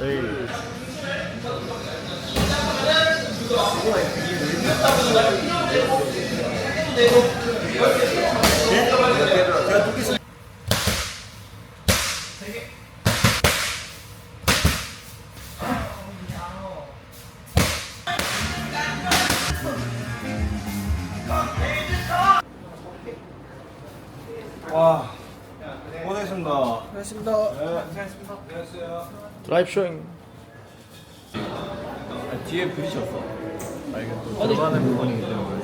에이. 쇼잉. 뒤에 부딪혔어. 아 이게 또 들어가는 부분이기 때문에.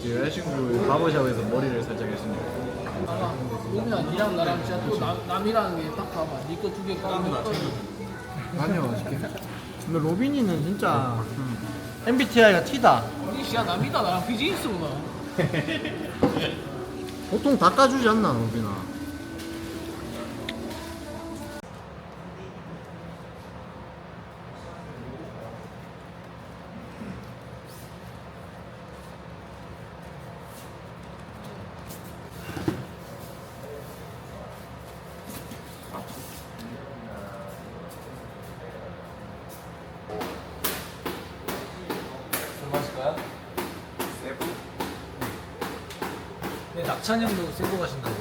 지금 여자친구 바버샵에서 머리를 살짝 했습니다. 로미야 니랑 나랑 진짜 또 남, 남이라는 게 딱 봐봐 니 거 두개 까면 아니요, 근데 로빈이는 진짜 MBTI가 T다. 니 진짜 남이다 나랑 비즈니스구나 보통 다 까주지 않나, 로빈아? 네, 낙찬 형도 세고 가신다고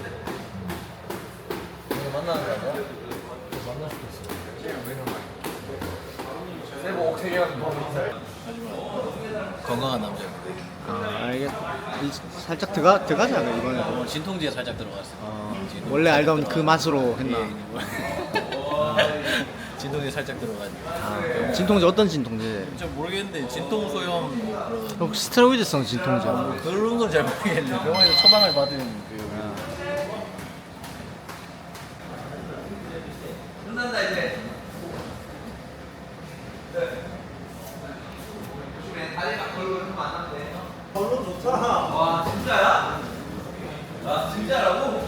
오늘 만나는 거 아니야? 만날 수도 있어 옥태경 너무 인사. 건강한 남자입니다. 아, 알겠. 이- 살짝 들어가 들어가지 않아 이번에? 어, 진통제에 살짝 들어갔어요. 어, 진통제 원래 알던 그 맛으로 했나? 예, 진통제 살짝 들어가지고. 아, 진통제 어떤 진통제? 좀 모르겠는데 진통 소염 혹시 스테로이드성 진통제? 뭐 그런 건 잘 모르겠는데 병원에서 처방을 받은 그 와 진짜야? 아 진짜라고?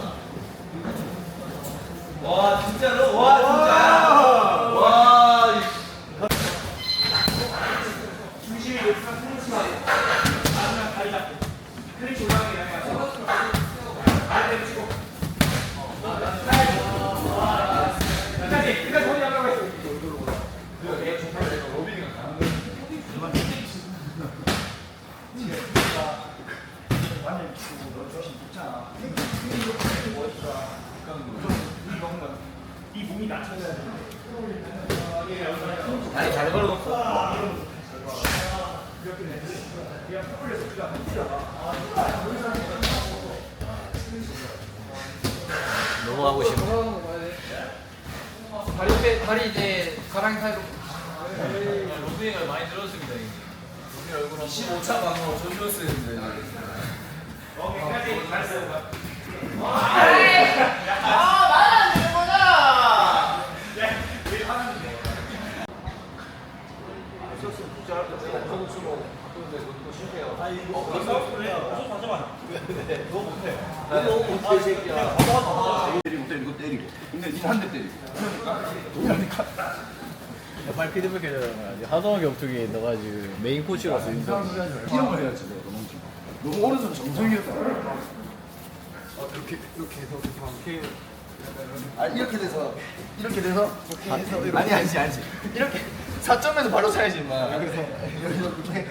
와 진짜로? 와 진짜야? 와. 이- 아니 잘 걸어놓고. 넘어가고 싶어. 다리 빼 다리 이제 가랑이 사이로 로빈이가 많이 들었습니다. 로빈 얼굴 한번 15차 방어 존존스인데. 때리고 때리고 때리고 근데 니한대 때리고 빨리 피드백 해줘야 하동원 격투기에 넣어가지고 메인 코치로서 인정. 이런 걸 해야지 내가 너무 지금 너무 오른손 정성이었다 이렇게 이렇게 해서 이렇게 아 이렇게 돼서 이렇게 돼서? 아니 아니지 아니지. 이렇게 4점에서 바로 차야지 임마 그래서 이렇게.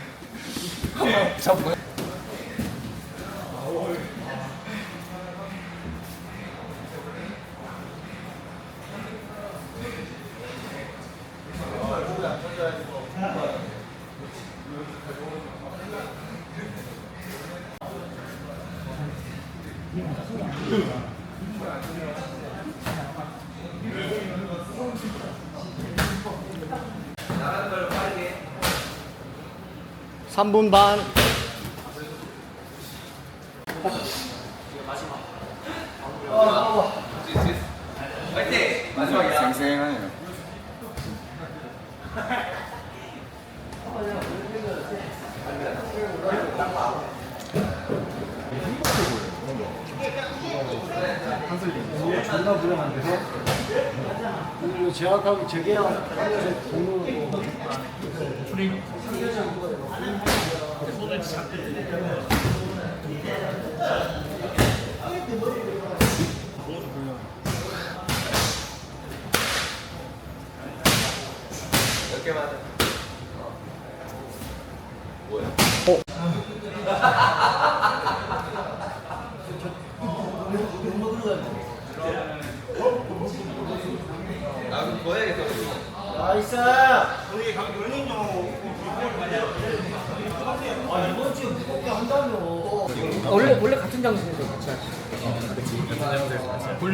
한번 잡고 삼분 반. Santo.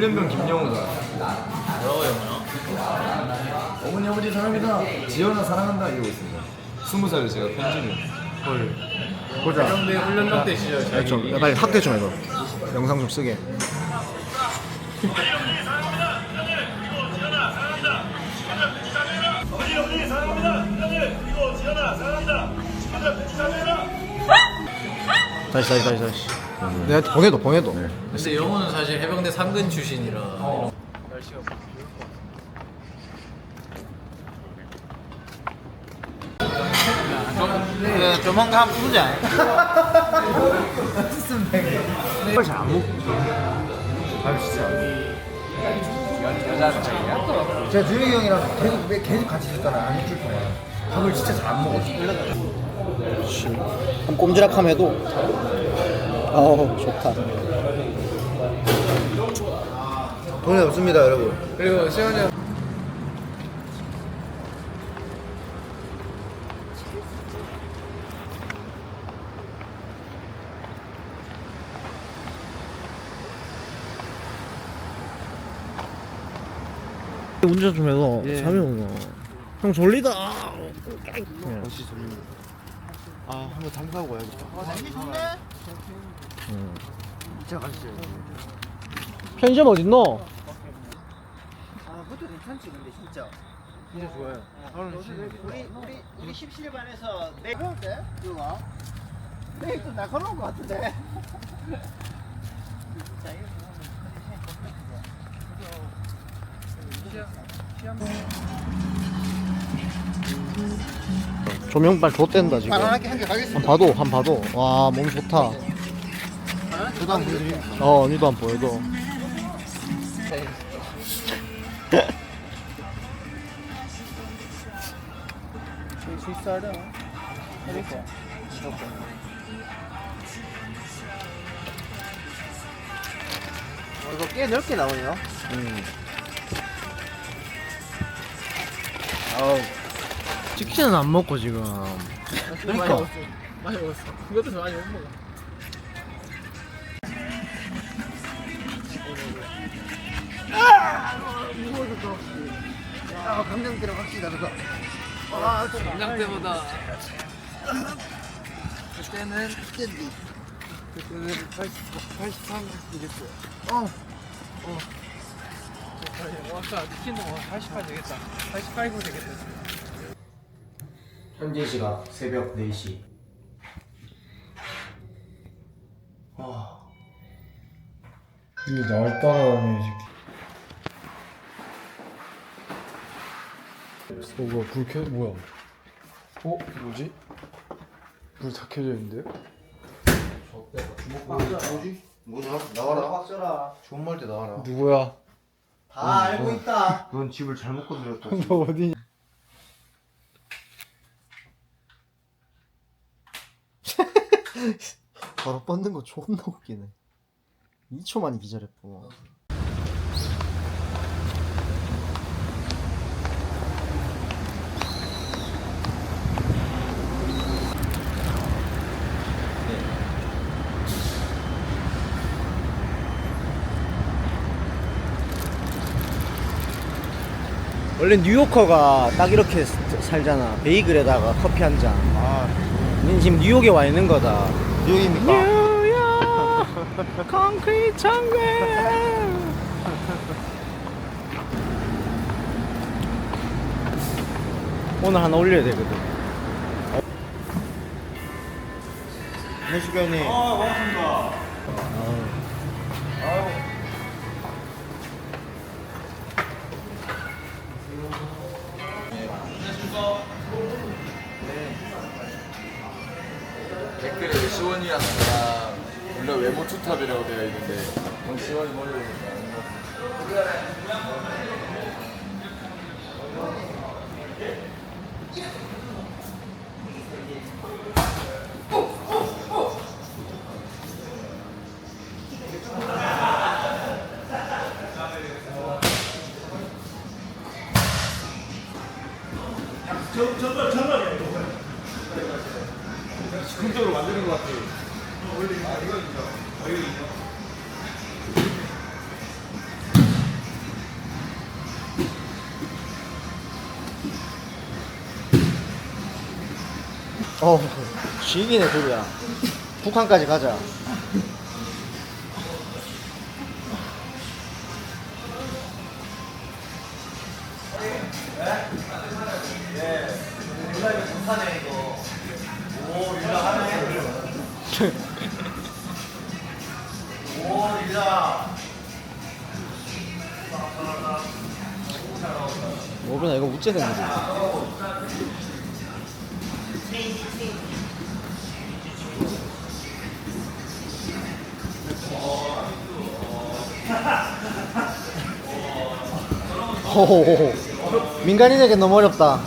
훈련병 김영우다. 어머니 아버지 사랑합니다. 지연아 사랑한다 이러고 있습니다. 스무 살에 제가 편지를. 보자. 해병대 훈련병 때 시절 자기 좀 빨리 확대 좀 해봐. 영상 좀 쓰게. 다시 다시 다시 다시. 내가 보내도 보내도. 근데 영호는 사실 해병대 상근 출신이라 조만간 부자. 이걸 잘안 먹. 제가 주영이 형이랑 계속 매- 계속 같이 있었잖아. 안 해줄 거야. 밥을 진짜 잘 안 먹었어. 한 꼼지락함에도. 어우 좋다. 돈이 없습니다, 여러분. 그리고 시원이 형 운전 좀 해서 잠이 오나. 형 졸리다. 아, 한번 잠수하고 와야겠다. 편의점 어딨노? 아, 그것도 괜찮지 근데 진짜. 진짜 좋아요. 우리 우리 우리 17반에서 내 그런데 이거 내일 또 날카로운 것 같은데. 자, 이거 조명빨 좆된다 지금. 편안하게 한개 가겠습니다. 한 봐도 한 봐도 와몸 좋다. 저도 한번 보여드릴게요. 어 니도 안 보여도. 실수하려. 어, 이거 꽤 넓게 나오네요. 치킨은 안 먹고 지금. 그러니까 많이 먹었어. 이것도 많이 못 먹어. 아, 강정 들어갑시다, 그거. 장장 때보다 그때는 그때인데. 그때는 80, 83 이랬어요. 어. 어, 아까 치킨 동안 88 되겠다. 88구 되겠다. 현재 시각 새벽 4시. 이게 날 따라다니는 새끼 어 뭐야 불 켜.. 뭐야 어? 뭐지? 불 다 켜져 있는데? 뭐지? 뭐냐? 나와라. 박서라. 좋은 말 때 나와라. 누구야? 다 알고 있다. 넌 집을 잘못 건드렸다. 너 어디 바로 뻗는 거 존나 웃기네. 2초 만에 기절했고. 원래 뉴요커가 딱 이렇게 스- 살잖아. 베이글에다가 커피 한 잔. 아, 니 지금 뉴욕에 와 있는 거다. 뉴욕입니까? 뉴욕! 콘크리트 천국! 오늘 하나 올려야 되거든. 안녕하십니까, 형님. 댓글에 시 원이라는 사람 원래 외모 투탑이라고 되어 있는데 형 시원이 머리 보니까 어, 죽이네 둘이야. 북한까지 가자. 호호호 민간인에게 너무 어렵다.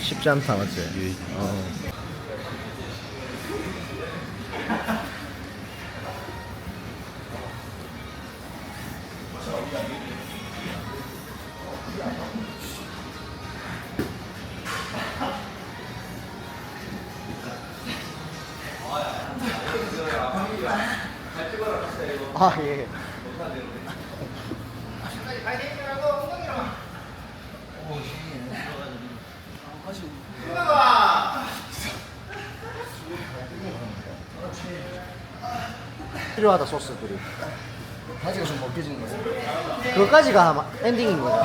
쉽지 않다 맞지? 어. 필요하다 소스들이. 바지가 좀 벗겨지는 거지. 그거까지가 아마 엔딩인 거야.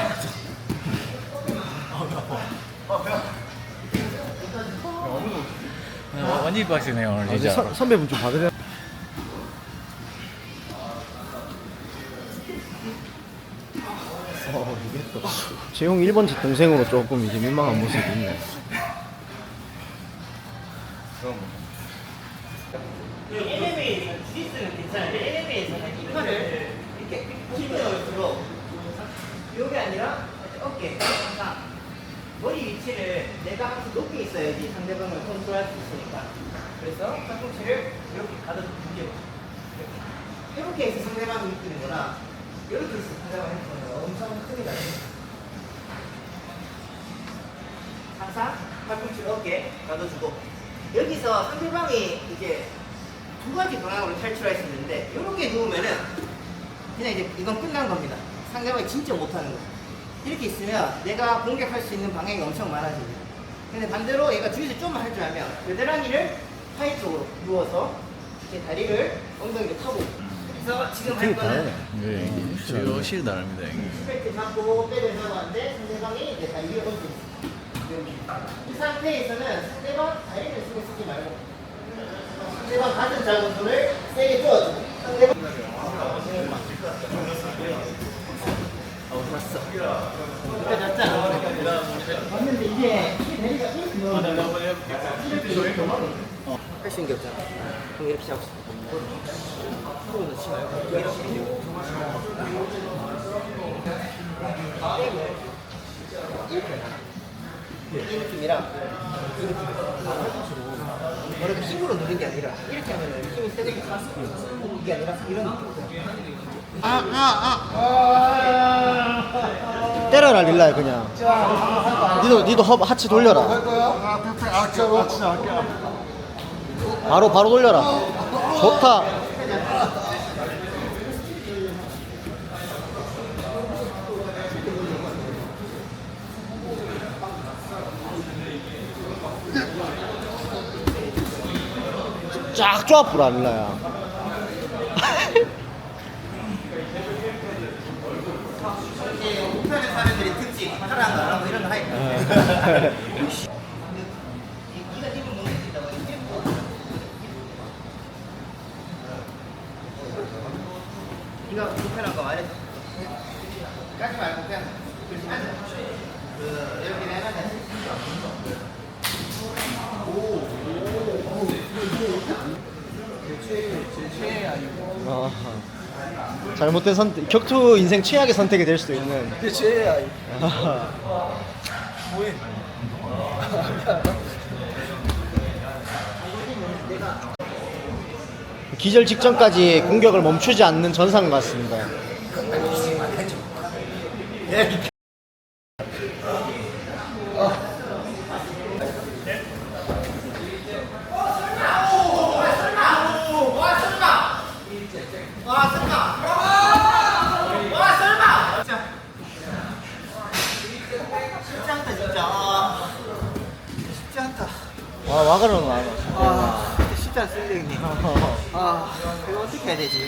완전 빡세네요 오늘 이제 진짜. 선, 선배분 좀 받으려. 어, 이게 또 재용 1번 집 동생으로 조금 이제 민망한 모습이 있네. LMA에서 주짓수는 괜찮은데 LMA에서는 이 팔을 이렇게 힘들어올수록 요게 아니라 어깨, 항상 머리 위치를 내가 항상 높게 있어야지 상대방을 컨트롤할 수 있으니까 그래서 팔꿈치를 이렇게 가득 두개 이렇게 해서 상대방을 이끄는 거나 이렇게 해서 상대방을 이끄는 거나 엄청 크게 다릅니다 항상 팔꿈치를 어깨에 가둬주고 여기서 상대방이 이제 두 가지 방향으로 탈출할 수 있는데 이렇게 누우면은 그냥 이제 이건 끝난 겁니다. 상대방이 진짜 못하는 거. 이렇게 있으면 내가 공격할 수 있는 방향이 엄청 많아집니다. 근데 반대로 얘가 주짓수 좀만 할 줄 알면 겨드랑이를 하이 쪽으로 누워서 이렇게 다리를 엉덩이를 타고 그래서 지금 할 거는 네, 이게 확실히 다릅니다 이게. 스트레이트 잡고 백을 잡았는데 상대방이 이제 다리 위에 얹고 있습니다. 이 상태에서는 상대방 다리를 쓰고 쓰지 말고 상대방 잡은 손을 세게 쪼아주고 상대방 이렇게 할수 있는 게 없잖아 그럼 이렇게 잡고. 손을 넣지 말고. 이렇게. 이 느낌이랑 이 느낌. 뭐라도 힘으로 누는 게 아니라 이렇게 하면 힘이 세게 가서 이게 아니라 이런 느낌. 때려라 릴라야 그냥. 니도 니도 허, 하체 돌려라. 바로 바로 돌려라. 좋다. 쫙 쪼아프라 릴라야. 북한의 사람들이 특징 하고 이런 거 하니까. 네가 힘을 못 느낀다고 힘을 못 네가 불편한 거 말해. 까지 말고 그냥 그렇게 앉아. 그 이렇게 해놔야 아, 잘 못된 선택, 격투 인생 최악의 선택이 될 수도 있는. 쟤야. 아, 뭐해? 기절 직전까지 공격을 멈추지 않는 전상 같습니다. 쉽지 않다 진짜. 아, 쉽지 않다. 와 와그러는 와. 아, 진짜 쉽지 않습니다 형님. 아, 이거 어떻게 해야 되지?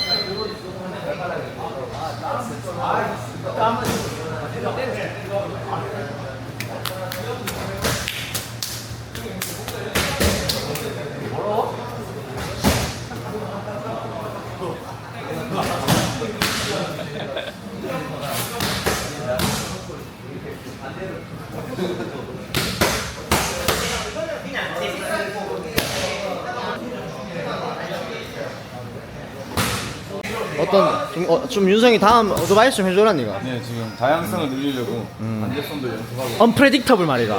어떤 좀, 어, 좀 윤성이 다음 어드바이스 좀 해줘라 니가. 네 지금 다양성을 늘리려고 반대손도 연습하고. 언프레딕터블 말이다.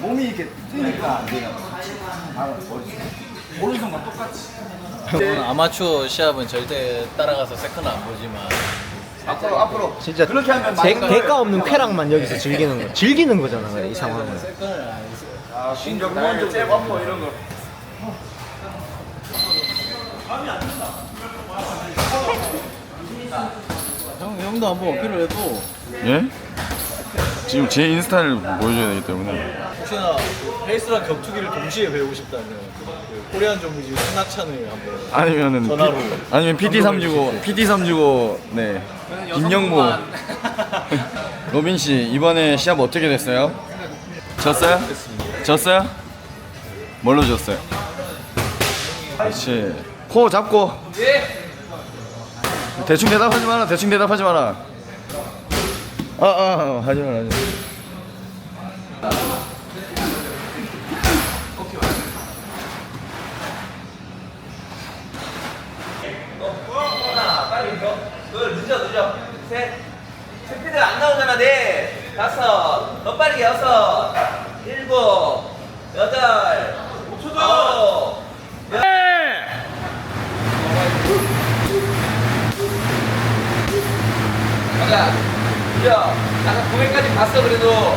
몸이 이렇게 트니까 안 돼요. 아, 오른손과 똑같이. 저는 아마추어 시합은 절대 따라가서 세컨 안 보지만. 앞으로 앞으로. 진짜 그렇게 하면 대, 대가 없는 쾌락만 여기서 즐기는 거. 즐기는 거잖아 이 상황은. 세컨을 안 해서 아, 신경 먼저 잽업퍼 이런 거 형, 형도 한번 어필을 해도 예? 지금 제 인스타를 보여줘야 되기 때문에 혹시나 헬스랑 격투기를 동시에 배우고 싶다면 그 코리안 정비지 승낙찬을 한번 아니면은 전화로. 피- 아니면 PT 3주고 PT 3주고 네 김영무 로빈 씨 이번에 시합 어떻게 됐어요? 졌어요? 졌어요? 뭘로 졌어요? 그렇지 코 잡고 대충 대답하지 마라 대충 대답하지 마라 아아 아, 하지 마라 하지 마라 더. 더 여섯. 일곱. 여덟. 아홉. 가 자. 늦어. 나가 900까지 갔어, 그래도.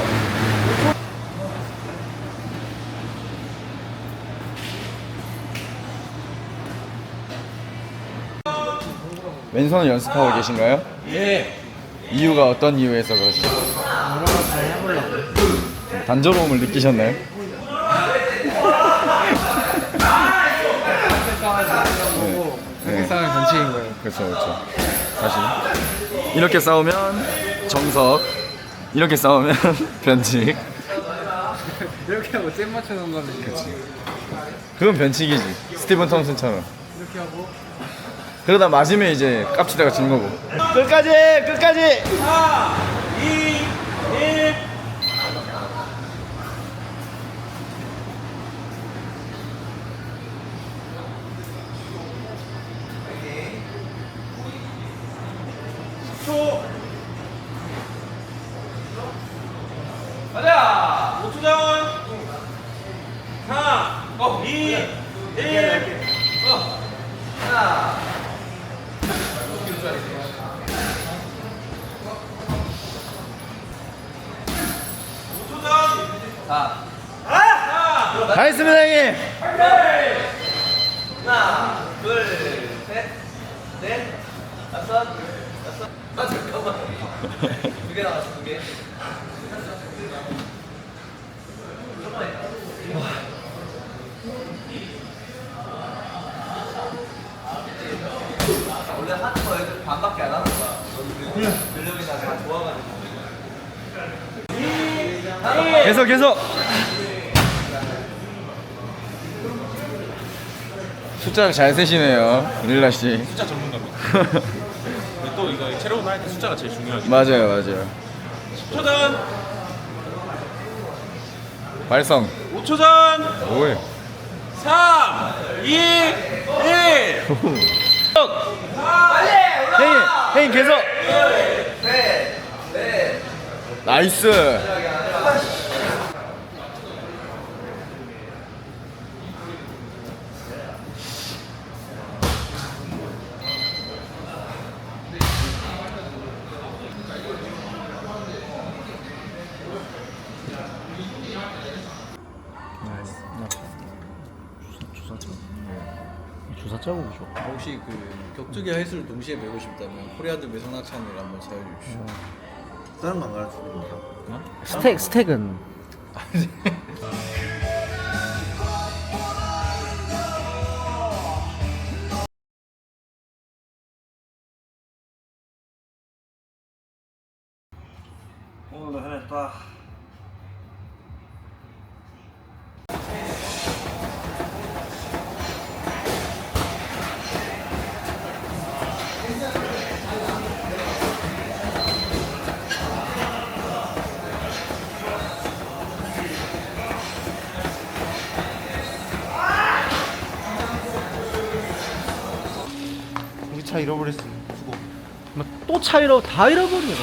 왼손을 연습하고 계신가요? 예. 이유가 어떤 이유에서 그러시죠? 단조로움을 느끼셨나요? 네. 싸움의 반칙인 거예요. 그렇죠, 그렇죠. 다시 이렇게 싸우면 정석, 이렇게 싸우면 변칙. 이렇게 하고 잼 맞춰 놓은 거는 그건 변칙이지. 스티븐 톰슨처럼. 이렇게 하고 그러다 맞으면 이제 깝치다가 진 거고. 끝까지 끝까지. 가자! 5초 전! 3, 어, 2, 1, 어, 하나. 다 했습니다, 형님. 하나, 둘, 셋, 넷, 다섯, 여섯. 아, 잠깐만. 두 개 나왔어, 두 개. 원래 한 계속 계속. 숫자를 잘 세시네요 릴라 씨. 숫자 전문가입니다. 또 이거 체력 운동할 때 숫자가 제일 중요하죠. 맞아요 맞아요. 10초 전, 발성. 5초 전, 오이 4, 2, 1. 헤인 헤인 계속. 나이스 짜고 줘. 혹시 그 격투기 헬스를 동시에 배우고 싶다면 코리아드 매성낙찬을 한번 찾아주십시오. 다른 거 안 가르쳐줍니다. 스택 스택은 차 잃어버렸어. 수고. 또차 잃어 다 잃어버리네.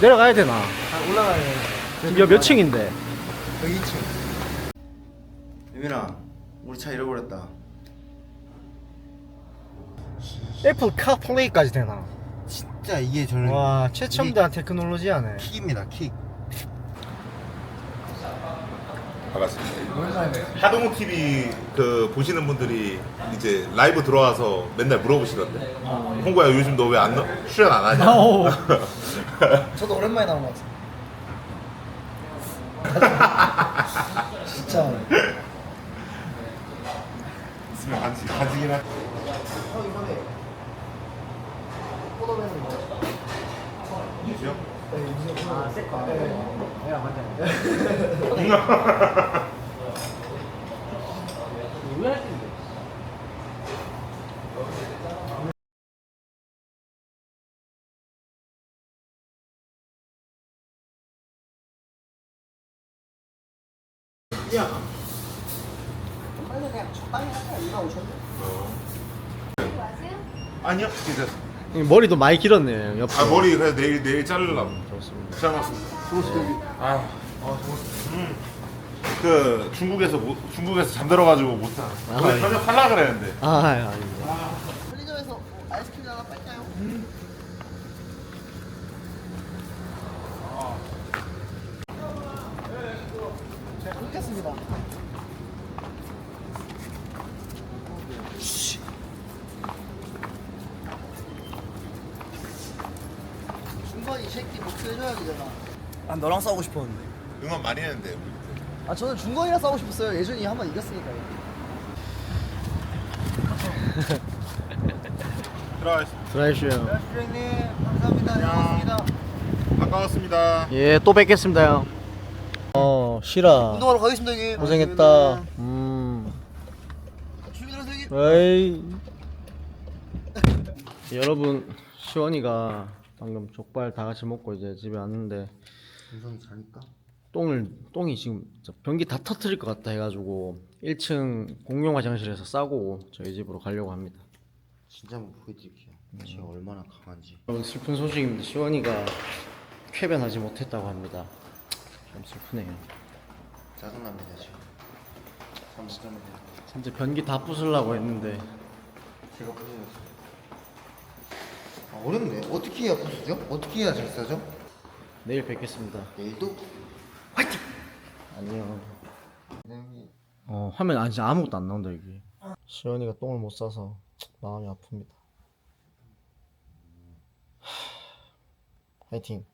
내려가야 되나? 올라가야 돼. 지금 몇 층인데? 여기 2층. 유민아, 우리 차 잃어버렸다. 애플 카플레이까지 되나? 진짜 이게 저는 와 최첨단 테크놀로지야네. 킥입니다. 킥. 반갑습니다. 하동우 TV 그 보시는 분들이 이제 라이브 들어와서 맨날 물어보시던데. 홍구야 요즘 너 왜 안 출연 안 하냐? 저도 오랜만에 나온 것 같아요. 진짜. 있으면 간지 간지긴 하. 아니요, 괜찮습니다. 머리도 많이 길었네. 옆. 아 머리 그래 내일 내일 자르려고. 좋습니다. 잘 먹습니다. 아, 아 좋습니다. 음. 그 중국에서 못, 중국에서 잠들어가지고 못 사. 원래 저녁 살라 그랬는데. 아 아닙니다. 편의점에서 아이스크림 하나 빨까요? 잘 먹겠습니다. 중건 이 새끼 복수해줘야 되잖아. 아 너랑 싸우고 싶었는데. 응원 많이 했는데. 아 저는 중건이랑 싸우고 싶었어요. 예준이 한 번 이겼으니까요. 들어가겠습니다. 드라이슈요. 주장님 감사합니다. 고맙습니다. 반가웠습니다. 예, 또 뵙겠습니다, 형. 어, 시라. 운동하러 가겠습니다 형님. 고생했다. 음. 형님. 에이. 여러분, 시원이가 방금 족발 다 같이 먹고 이제 집에 왔는데 우선 자니까. 똥을 똥이 지금 변기 다 터트릴 것 같다 해가지고 1층 공용 화장실에서 싸고 저희 집으로 가려고 합니다. 진짜 한번 보여드릴게요. 제가 얼마나 강한지. 여러분 슬픈 소식입니다. 시원이가 쾌변하지 못했다고 합니다. 좀 슬프네요. 짜증납니다 지금. 잠시만요. 진짜 변기 다 부수려고 했는데 제가 부서졌어요. 아, 어렵네. 어떻게 해야 부수죠? 어떻게 해야 잘 싸죠? 내일 뵙겠습니다. 내일도 안녕. 그냥 어 화면 아 진짜 아무것도 안 나온다 여기. 시원이가 똥을 못 싸서 마음이 아픕니다. 하... 화이팅.